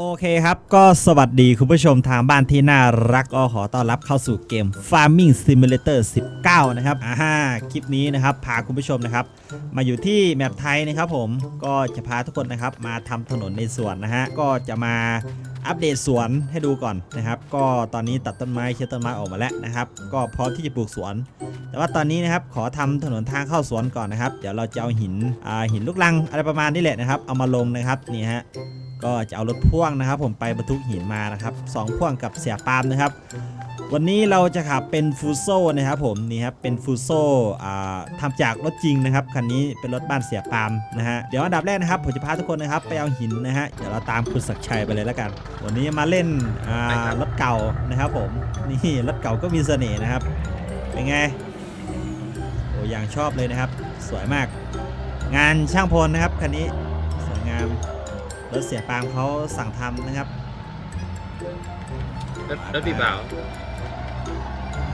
โอเคครับก็สวัสดีคุณผู้ชมทางบ้านที่น่ารักก็ขอต้อนรับเข้าสู่เกม Farming Simulator 19 นะครับอ่าฮะคลิปนี้นะครับ พาคุณผู้ชมนะครับ มาอยู่ที่แมปไทยนะครับผมก็จะพาทุกคนนะครับ มาทำถนนในสวนนะฮะ ก็จะมาอัปเดตสวนให้ดูก่อนนะครับ ก็ตอนนี้ตัดต้นไม้เชื้อต้นไม้ออกมาแล้วนะครับ ก็พร้อมที่จะปลูกสวน แต่ว่าตอนนี้นะครับขอทำถนนทางเข้าสวนก่อนนะครับ เดี๋ยวเราจะเอาหินอ่าหินลูกลังอะไรประมาณนี้แหละนะครับ เอามาลงนะครับนี่ฮะ ก็จะเอารถพ่วงนะครับ ผมไปบรรทุกหินมานะครับสองพ่วงกับเสียปาล์มนะครับ วันนี้เราจะขับเป็นฟูโซนะครับผมนี่ครับเป็นฟูโซอ่าทำจากรถจริงนะครับคันนี้เป็นรถบ้านเสียปาล์มนะฮะเดี๋ยวอันดับแรกนะครับผมจะพาทุกคนนะครับไปเอาหินนะฮะเดี๋ยวเราตามคุณศักดิ์ชัยไปเลยแล้วกัน วันนี้มาเล่นอ่ารถเก่านะครับผมนี่รถเก่าก็มีเสน่ห์นะครับเป็นไงโอ้ยังชอบเลยนะครับ สวยมาก งานช่างพลนะครับคันนี้สวยงาม รถเสียปางเขาสั่งทำนะครับรถรถพี่บ่าว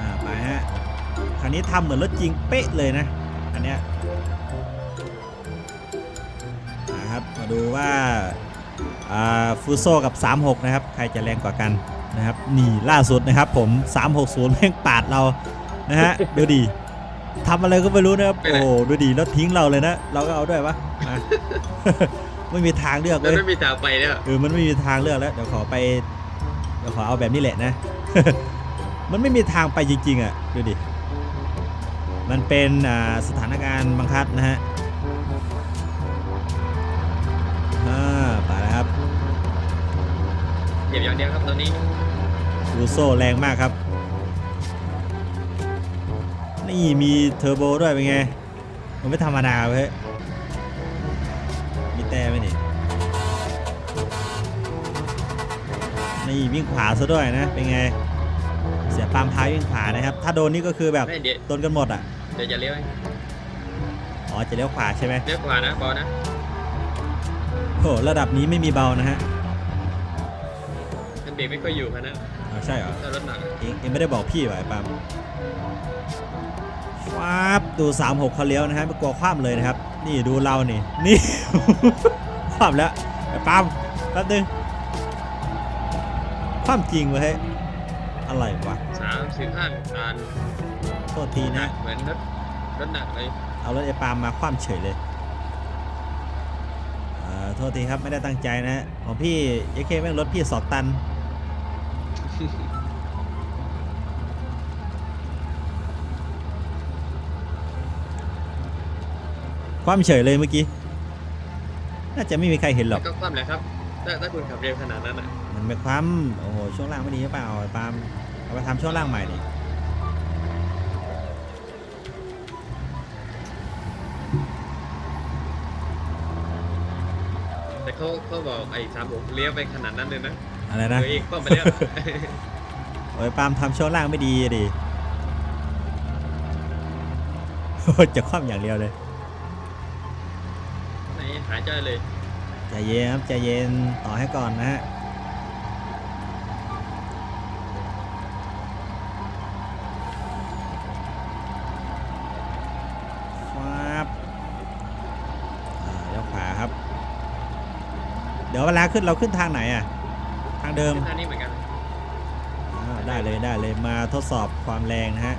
อ่าไปฮะคันนี้ทำเหมือนรถจริงเป๊ะเลยนะอันเนี้ยนะครับมาดูว่าอ่าฟูโซกับ 36 นะครับ ใครจะแรงกว่ากันนะครับ นี่ล่าสุดนะครับผม 360แม่งปาดเรานะฮะดูดิทำอะไรก็ไม่รู้นะครับ โอ้โหดูดิแล้วทิ้งเราเลยนะ เราก็เอาด้วยปะอะ ไม่มีทางเลือกรเลถยไม่มีทางไปแล้วเออมันไม่มีทางเลือกแล้วเดี๋ยวขอไปเดี๋ยวขอเอาแบบนี้แหละนะ มันไม่มีทางไปจริงๆอะดูดิมันเป็นอ่าสถานการณ์บังคับนะฮะอ่าไปแล้วครับเหยียบอย่างเดียวครับตอนนี้ฟูโซแรงมากครับ นี่มีเทอร์โบด้วยเป็นไง มันไม่ธรรมดาเว้ย นี่วิ่งขวาซะด้วยนะ เป็นไง เสียปามพายวิ่งขวานะครับ ถ้าโดนนี่ก็คือแบบไม่เดี๋ยวโดนกันหมดอะ เดี๋ยวจะเลี้ยวอ๋อจะเลี้ยวขวาใช่ไหมเลี้ยวขวานะบอลนะโหระดับนี้ไม่มีเบานะฮะมันเบรกไม่ค่อยอยู่คันนะอ๋อใช่เหรอถ้ารถหนักอะเองเองไม่ได้บอกพี่ไว้ปาล์มฟ้าบดู 36เขาเลี้ยวนะฮะไม่กลัวคว่ำเลยนะครับ นี่ดูเรานี่นี่ คว่ำแล้วไอ้ปาล์มแป๊บนึง คว่ำจริงเว้ยเฮ้ยอะไรวะสามสิบห้าการโทษทีนะเหมือนรถรถหนักเลยเอารถไอ้ปาล์มมาคว่ำเฉยเลยเอ่อโทษทีครับไม่ได้ตั้งใจนะฮะของพี่ยเคแม่งรถพี่สองตัน คว่ำเฉยเลยเมื่อกี้ น่าจะไม่มีใครเห็นหรอก ก็คว่ำแหละครับ ถ้าถ้าคุณขับเร็วขนาดนั้นอะมันไม่คว่ำโอ้โหช่วงล่างไม่ดีหรือเปล่าไอ้ปาล์มเอาไปทำช่วงล่างใหม่ดิแต่เขาเขาบอกไอ้สามหกเลี้ยวไปขนาดนั้นเลยนะอะไรนะ ตัวเองคว่ำไปแล้ว โอ้ยปาล์มทำช่วงล่างไม่ดีอะดิโอ้ยจะคว่ำอย่างเดียวเลย ไหนหายใจเลย ใจเย็นครับใจเย็นต่อให้ก่อนนะฮะฟับอ่าเลี้ยวขวาครับเดี๋ยวเวลาขึ้นเราขึ้นทางไหนอะ ทางเดิมท่านี้เหมือนกันอ่าได้เลยได้เลยมาทดสอบความแรงนะฮะ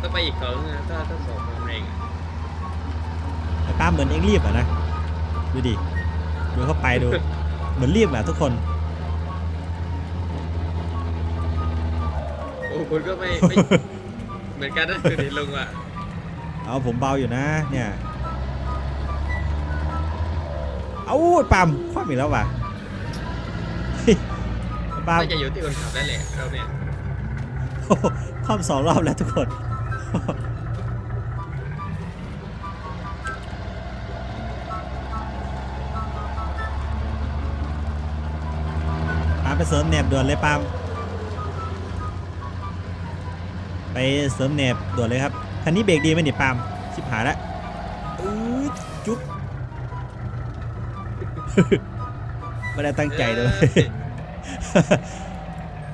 ต้องไปอีกเขานึงนะถ้าถ้าสอบความแรงอะ ไอ้ ป้าเหมือนเองรีบอะนะ ดูดิ ดูเข้าไปดู เหมือนรีบอะทุกคน โอ้คุณก็ไม่ไม่ เหมือนกันนะคือเห็นลงอะเอาผมเบาอยู่นะเนี่ย เอาปั๊มคว่ำอีกแล้วว่ะเฮ้ยปั๊มน่าจะอยู่ที่คนขับนั่นแหละเราเนี่ยโอ้โหคว่ำสองรอบแล้วทุกคน ไปเสริมเน็บด่วนเลยปาล์มไปเสริมเน็บด่วนเลยครับคันนี้เบรกดีไหมนี่ปาล์มชิบหายแล้วอื้อจุ๊บไม่ได้ตั้งใจเลย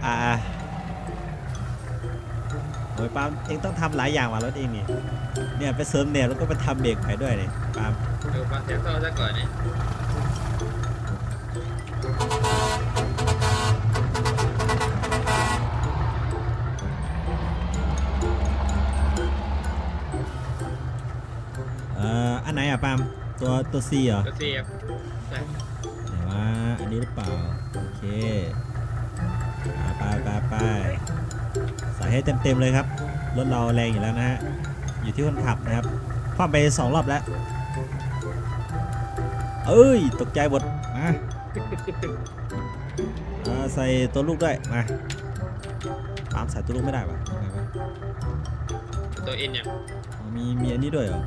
อ่าโอ้ยปาล์มเองต้องทำหลายอย่างว่ะรถเองนี่เนี่ยไปเสริมเน็บแล้วก็ไปทำเบรกใหม่ด้วยนี่ปาล์มเดี๋ยวปะเดี๋ยวเข้าซะก่อนนี่ ตัวซีเหรอตัวเสียบใช่ไหนวะอันนี้หรือเปล่า โอเคอ่าไปไปไปใส่ให้เต็มๆเลยครับ รถเราแรงอยู่แล้วนะฮะ อยู่ที่คนขับนะครับคว่ำไปสองรอบแล้ว เอ้ย ตกใจหมดมาอ่าใส่ตัวลูกด้วย มาปาล์มใส่ตัวลูกไม่ได้ปะไงวะตัวเอ็นเนี่ยอ๋อมีมีอันนี้ด้วยเหรอ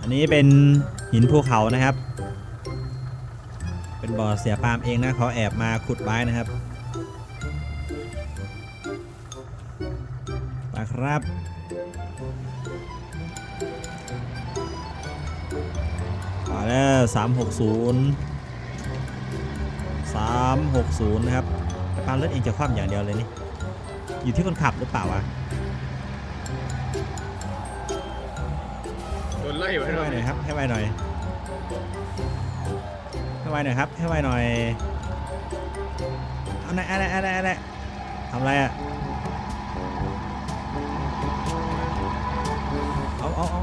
อันนี้เป็นหินภูเขานะครับ เป็นบ่อเสียปาล์มเองนะเขาแอบมาขุดไว้นะครับไปครับมาแล้ว360 360นะครับแต่ปาล์มรถเองจะคว่ำอย่างเดียวเลยนี่ อยู่ที่คนขับหรือเปล่าวะ โดนไล่ไว้ให้แล้ไววหน่อยครับให้ไวหน่อยให้ไวหน่อยครับให้ไวหน่อยเอาไหนอะไรอะไรอะไรทำอะไรอะเอาเอาเอา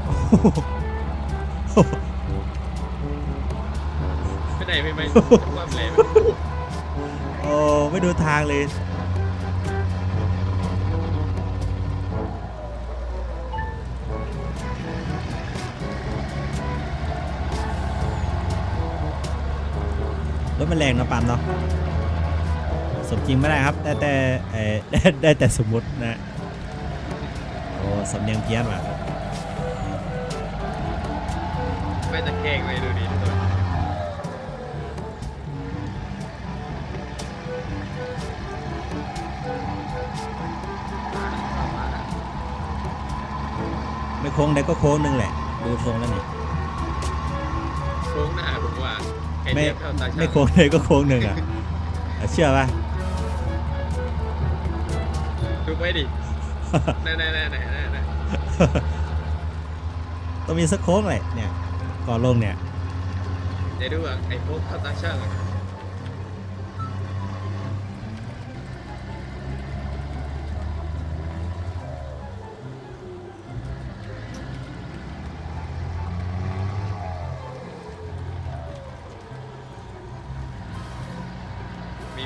ไม่ได้ไม่ไม่ความแรงโอ้ไม่ดูทางเลย ถมันแรงเนาะปาล์มเนาะสมจริงไม่ได้ครับได้แต่เอ่อได้ได้แต่สมมุตินะโอ้สำเนียงเพี้ยนว่ะไม่ตะแคงเลยดูดิทุกคนไม่โค้งใดก็โค้งหนึงแหละ ดูทรงแล้วนี่โค้งหน้าผมว่า ไอ้ไม่เนี้ยเข้าตาช่างไม่โค้งใดก็โค้งหนึ่งอะอะเชื่อป่ะดูไว้ดิแน่แน่แน่แน่แน่แน่ต้องมีสักโค้งเลยเนี่ยก่อนลงเนี่ยเดี๋ยวดูว่าไอ้โค้งเข้าตาช่าง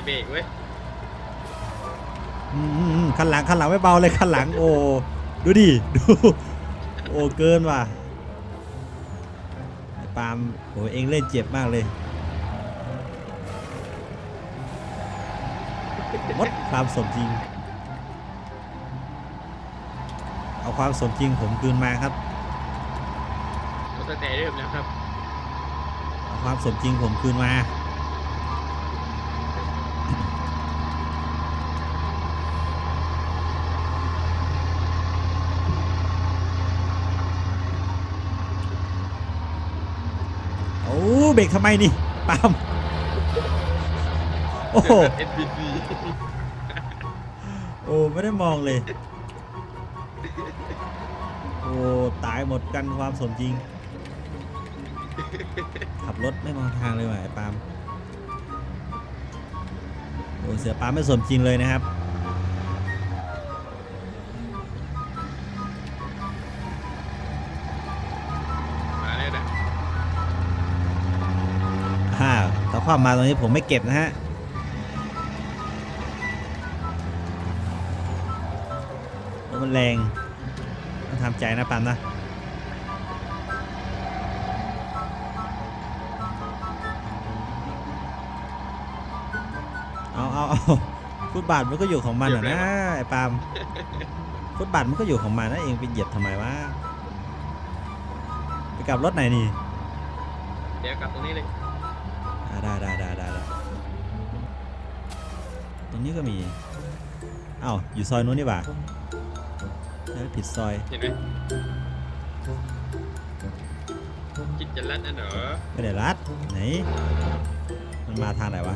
เบรกเว้ยอืมอืมอืมคันหลังคันหลังไม่เบาเลยคันหลังโอ้ดูดิดูโอ้เกินว่ะไอ้ปาล์มโอ้เองเล่นเจ็บมากเลยมดความสมจริง เอาความสมจริงผมคืนมาครับ รถตั้งแต่เริ่มแล้วครับเอาความสมจริงผมคืนมา โอ้ เบรกทำไมนี่ปาล์มโอ้โห NPC โอ้ไม่ได้มองเลย โอ้ตายหมดกันความสมจริง ขับรถไม่มองทางเลยว่ะไอ้ปาล์มโอ้เสือปาล์มไม่สมจริงเลยนะครับ ความมาตรงนี้ผมไม่เก็บนะฮะรถมันแรงต้องทำใจนะปันนะเอาเอาเอาฟุตบาทมันก็อยู่ของมันอะนะไอ้ปาล์มฟุตบาทมันก็อยู่ของมันนะเองไปเหยียบทำไมวะไปกลับรถไหนนี่เดี๋ยวกลับตรงนี้เลยอ่า ได้ได้ได้ได้ได้ตรงนี้ก็มีเอ้าอยู่ซอยนู้นนี่หว่าเอ้ยผิดซอยเห็นไหมคิดจะลั่นอันเหรอไม่ได้รัดไหนมันมาทางไหนวะ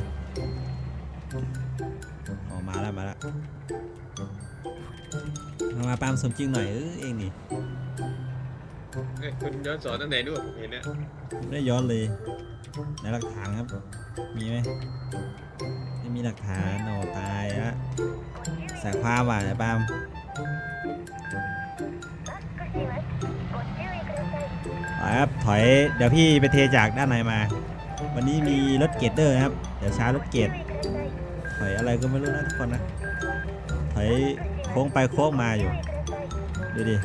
อ๋อมาแล้วมาแล้วมามาปาล์มสมจริงหน่อยเออเองนี่ เอ้ยคุณย้อนสอนตั้งแต่ด้วยผมเห็นเนี่ยไม่ได้ย้อนเลยในหลักฐานครับ มีไหมไม่มีหลักฐานโอ้ตายละแสกความว่ะไอ้ปาล์มไปครับถอยเดี๋ยวพี่ไปเทจากด้านในมา วันนี้มีรถเกตเดอร์นะครับ เดี๋ยวช้ารถเกตถอยอะไรก็ไม่รู้นะทุกคนนะถอยโค้งไปโค้งมาอยู่ดูดิ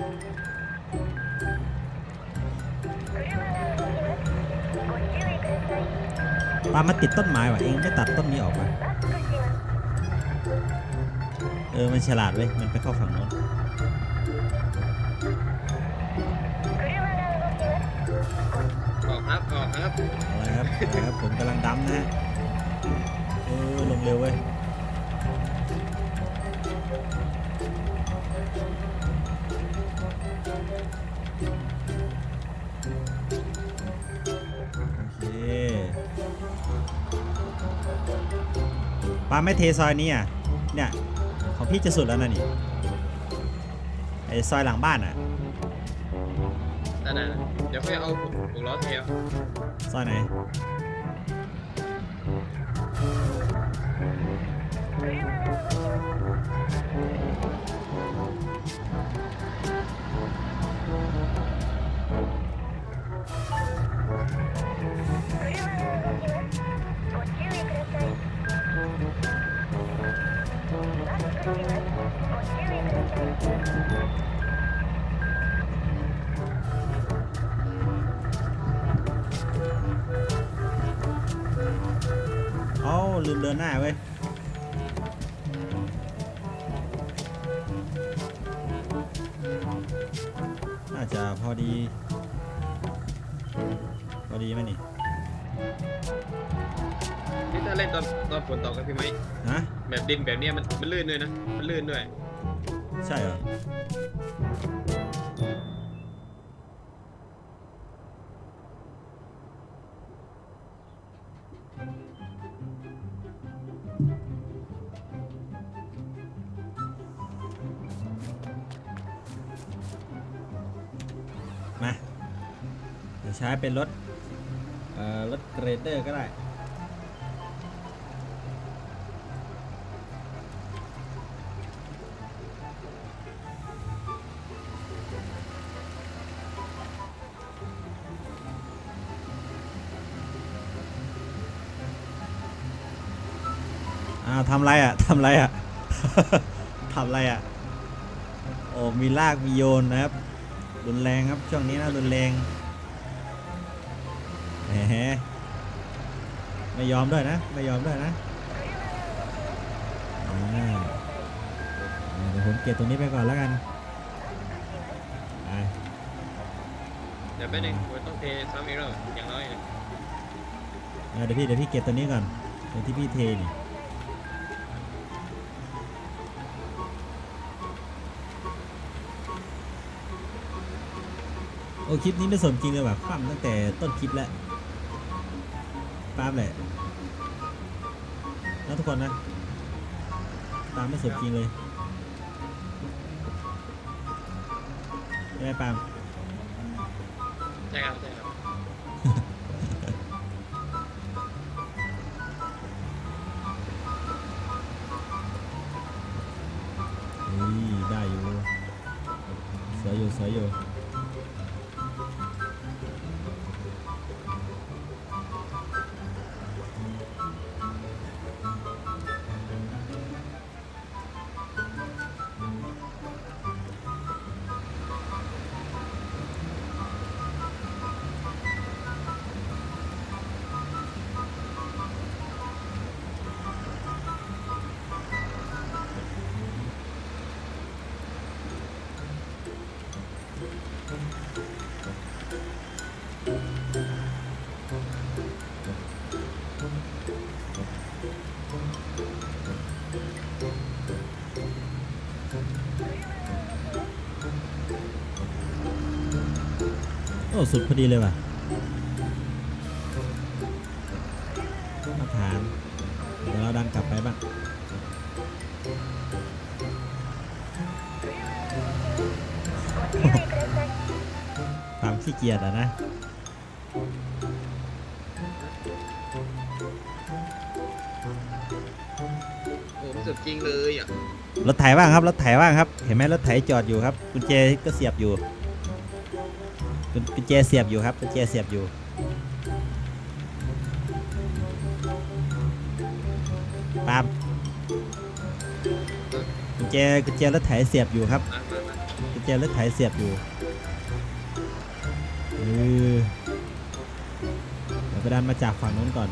ปามาติดต้นไม้ว่ะเองไม่ตัดต้นนี้ออกมาเออมันฉลาดเว้ยมันไปเข้าฝั่งโน้นออกครับออกครับอะไรครับอะไรครับผมกำลังดำนะฮะเออลงเร็วเว้ย ปาไม่เทซอยนี้อะ เนี่ย ของพี่จะสุดแล้วนะนี่ ไอซอยหลังบ้านอะ นั่นน่ะเดี๋ยวค่อยเอาหกล้อเทลซอยไหน เอ้าลืมเดินหน้าเว้ยน่าจะพอดี พอดีไหมนี่นี่ถ้าเล่นตอนตอนฝนตกกับพี่ไหมฮะ แบบดินแบบเนี้ยมันมันลื่นด้วยนะ มันลื่นด้วย ใช่เหรอ มาเดี๋ยวใช้เป็นรถ เอ่อ รถเกรเดอร์ก็ได้ ทำไรอะทำไรอะทำไรอะโอ้มีลากมีโยนนะครับรุนแรงครับช่วงนี้นะรุนแรงแหมไม่ยอมด้วยนะไม่ยอมด้วยนะอ่าอ่าเดี๋ยวผมเก็บตรงนี้ไปก่อนแล้วกันไปเดี๋ยวไปหนึ่งผมต้องเทซ้ำอีกรอบอย่างน้อยเนี่ยอ่าเดี๋ยวพี่เดี๋ยวพี่เก็บตัวนี้ก่อนตรงที่พี่เทนี่ โอ้คลิปนี้ไม่สมจริงเลยว่ะคว่ำตั้งแต่ต้นคลิปแล้วปาล์มแหละนะทุกคนนะปาล์มไม่สมจริงเลยใช่ไหมปาล์มใช่ครับใช่ครับนี่ได้อยู่สวยอยู่สวยอยู่ อ้สุดพอดีเลยว่ะมาถามเดี๋ยวเราดันกลับไปบ้างความขี้เกียจอะนะโอ้สุดจริงเลยอะ รถไถว่างครับ รถไถว่างครับ เห็นไหมรถไถจอดอยู่ครับ กุญแจก็เสียบอยู่ไป กุญแจเสียบอยู่ครับกุญแจเสียบอยู่ปาล์มกุญแจกุญแจรถไถเสียบอยู่ครับมามามากุญแจรถไถเสียบอยู่เออเดี๋ยวไปดันมาจากฝั่งนู้นก่อน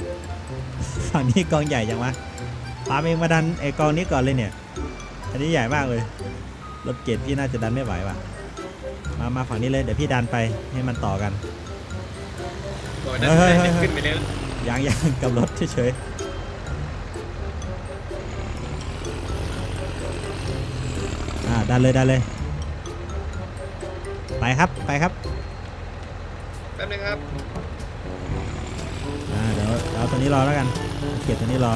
ฝั่งนี้กองใหญ่จังวะปาล์มเองมาดันไอกองนี้ก่อนเลยเนี่ย อันนี้ใหญ่มากเลยรถเกตพี่น่าจะดันไม่ไหวว่ะ มามาฝั่งนี้เลยเดี๋ยวพี่ดันไปให้มันต่อกันบอกได้เฮ้ยเฮ้ยเฮ้ย ขึ้นไปเลยยางยางกับรถเฉยๆอ่าดันเลยดันเลย ไปครับไปครับแป๊บนึงครับ อ่าเดี๋ยวเอาตัวนี้รอแล้วกันเก็บตัวนี้รอ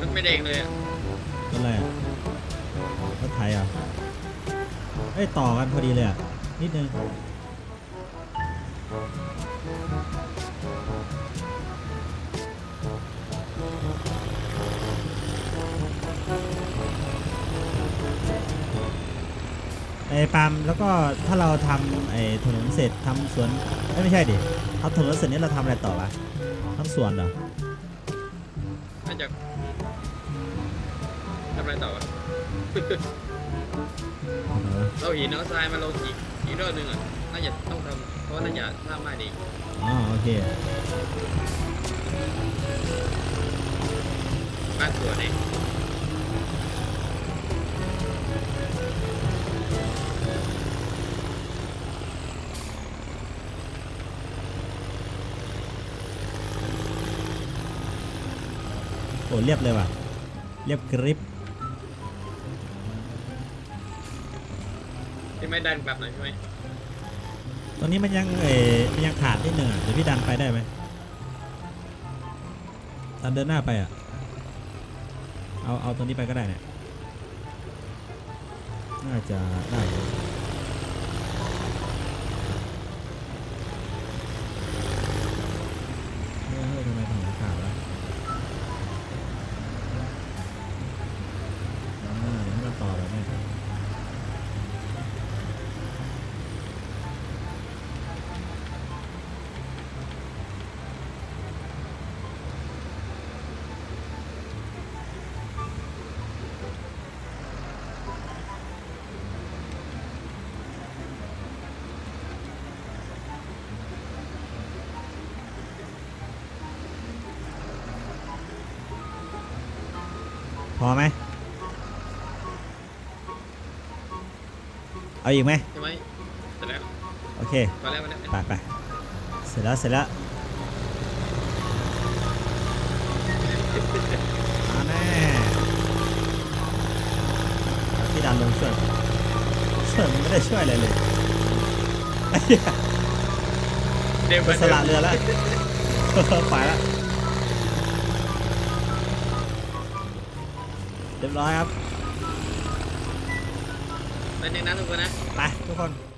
มันไม่เด้งเลยอะต้นอะไรอะ รถไถอะเอ้ยต่อกันพอดีเลยอะ นิดนึงไอ้ปาล์มแล้วก็ถ้าเราทำไอ้ถนนเสร็จทำสวนเอ้ยไม่ใช่ดิทำถนนเสร็จนี้เราทำอะไรต่อวะทำสวนเหรอน่าจะำอะไรต่อวะ เราหินเอาทรายมาลงอีกอีกรอบหนึงอะน่าจะต้องทำเพราะว่าน่าจะสร้างบ้านอีกอ๋อโอเคบ้านสวนเองโอ้เรียบเลยว่ะ เรียบกริบ ที่ไม่ดันกลับหน่อยใช่ไหมตอนนี้มันยังเออมันยังขาดนิดหนึ่งอะเดี๋ยวพี่ดันไปได้ไหมดันเดินหน้าไปอะ เอาเอาตัวนี้ไปก็ได้เนี่ย น่าจะได้อยู่เฮ้ยเฮ้ยทำไมถนนขาดวะอ่าแล้วมันต่อแบบนี้ พ อไหมเอาอีกไหมใช่ไหมเสร็จแล้วโอเคมาแล้วมาแล้วไปไปเสร็จแล้วเสร็จแล้วมาแน่เอาพี่ดันลงช่วยช่วยมันไม่ได้ช่วยอะไรเลยไอ้เหี้ยเดี๋ยวไปสละเรือแล้วไปแล้ว เรียบร้อยครับไปหนึ่งนะทุกคนนะ ไปทุกคน